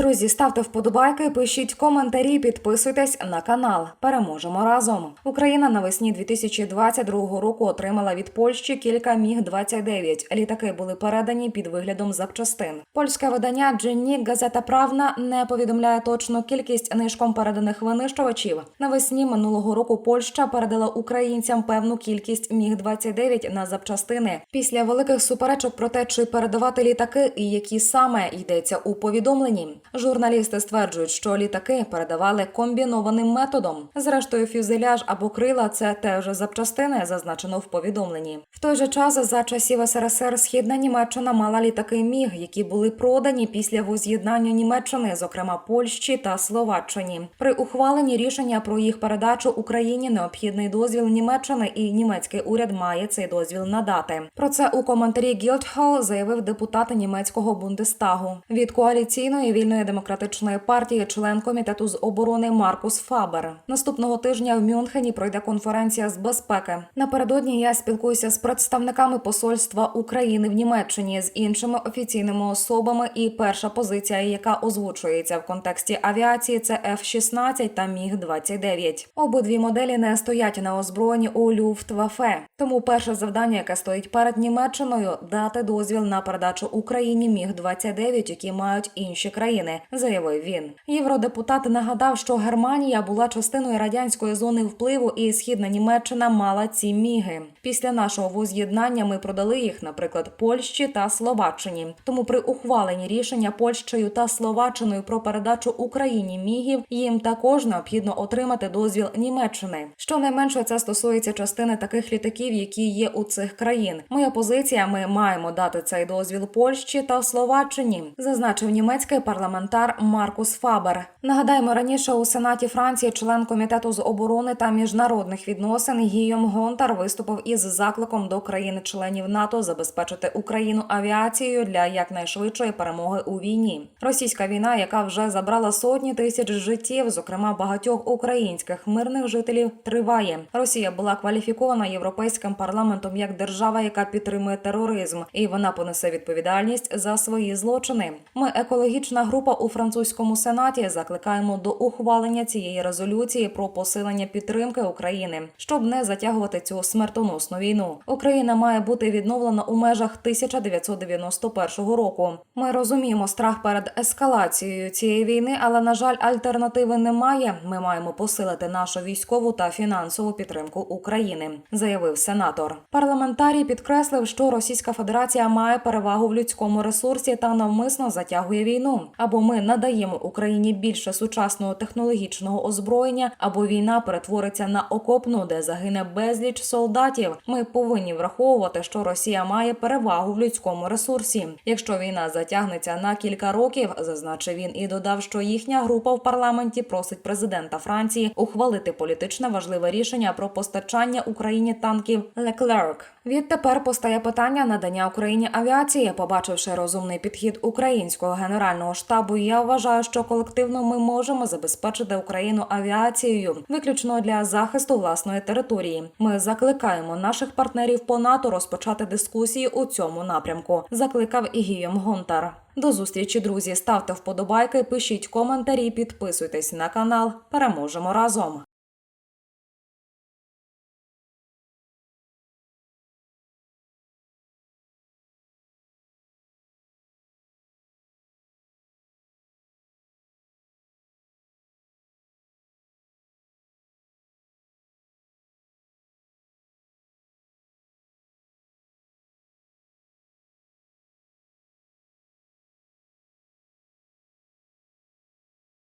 Друзі, ставте вподобайки, пишіть коментарі, підписуйтесь на канал. Переможемо разом. Україна навесні 2022 року отримала від Польщі кілька міг 29 Літаки були передані під виглядом запчастин. Польське видання Дженнік Газета Правна не повідомляє точну кількість нишком переданих винищувачів. Навесні минулого року Польща передала українцям певну кількість міг 29 на запчастини. Після великих суперечок про те, чи передавати літаки і які саме йдеться у повідомленні. Журналісти стверджують, що літаки передавали комбінованим методом. Зрештою, фюзеляж або крила це теж запчастини, зазначено в повідомленні. В той же час за часів СРСР східна Німеччина мала літаки Міг, які були продані після воз'єднання Німеччини, зокрема Польщі та Словаччині. При ухваленні рішення про їх передачу Україні необхідний дозвіл Німеччини, і німецький уряд має цей дозвіл надати. Про це у коментарі Гілдхол заявив депутат німецького Бундестагу від коаліційної вільної демократичної партії, член комітету з оборони Маркус Фабер. Наступного тижня в Мюнхені пройде конференція з безпеки. Напередодні я спілкуюся з представниками посольства України в Німеччині з іншими офіційними особами. І перша позиція, яка озвучується в контексті авіації, це F-16 та Міг 29 Обидві моделі не стоять на озброєнні у Люфтваффе. Тому перше завдання, яке стоїть перед Німеччиною, дати дозвіл на передачу Україні Міг 29 які мають інші країни, заявив він. Євродепутат нагадав, що Германія була частиною радянської зони впливу, і східна Німеччина мала ці міги. Після нашого воз'єднання ми продали їх, наприклад, Польщі та Словаччині. Тому при ухваленні рішення Польщею та Словаччиною про передачу Україні мігів їм також необхідно отримати дозвіл Німеччини. Щонайменше це стосується частини таких літаків, які є у цих країн. Моя позиція: ми маємо дати цей дозвіл Польщі та Словаччині, зазначив німецький парламентар Маркус Фабер. Нагадаємо, раніше у Сенаті Франції член комітету з оборони та міжнародних відносин Гійом Гонтар виступив із закликом до країн-членів НАТО забезпечити Україну авіацією для якнайшвидшої перемоги у війні. Російська війна, яка вже забрала сотні тисяч життів, зокрема багатьох українських мирних жителів, триває. Росія була кваліфікована європейським парламентом як держава, яка підтримує тероризм, і вона понесе відповідальність за свої злочини. Ми екологічна група у французькому сенаті закликаємо до ухвалення цієї резолюції про посилення підтримки України, щоб не затягувати цю смертоносну війну. Україна має бути відновлена у межах 1991 року. Ми розуміємо страх перед ескалацією цієї війни, але на жаль, альтернативи немає. Ми маємо посилити нашу військову та фінансову підтримку України, заявив сенатор. Парламентарій підкреслив, що Російська Федерація має перевагу в людському ресурсі та навмисно затягує війну. Або ми надаємо Україні більше сучасного технологічного озброєння, або війна перетвориться на окопну, де загине безліч солдатів. Ми повинні враховувати, що Росія має перевагу в людському ресурсі. Якщо війна затягнеться на кілька років, зазначив він і додав, що їхня група в парламенті просить президента Франції ухвалити політично важливе рішення про постачання Україні танків Леклерк. Відтепер постає питання надання Україні авіації. Побачивши розумний підхід українського генерального штабу, я вважаю, що колективно ми можемо забезпечити Україну авіацією виключно для захисту власної території. Ми закликаємо наших партнерів по НАТО розпочати дискусії у цьому напрямку. Закликав і Гійом Гонтар. До зустрічі, друзі. Ставте вподобайки, пишіть коментарі, підписуйтесь на канал. Переможемо разом.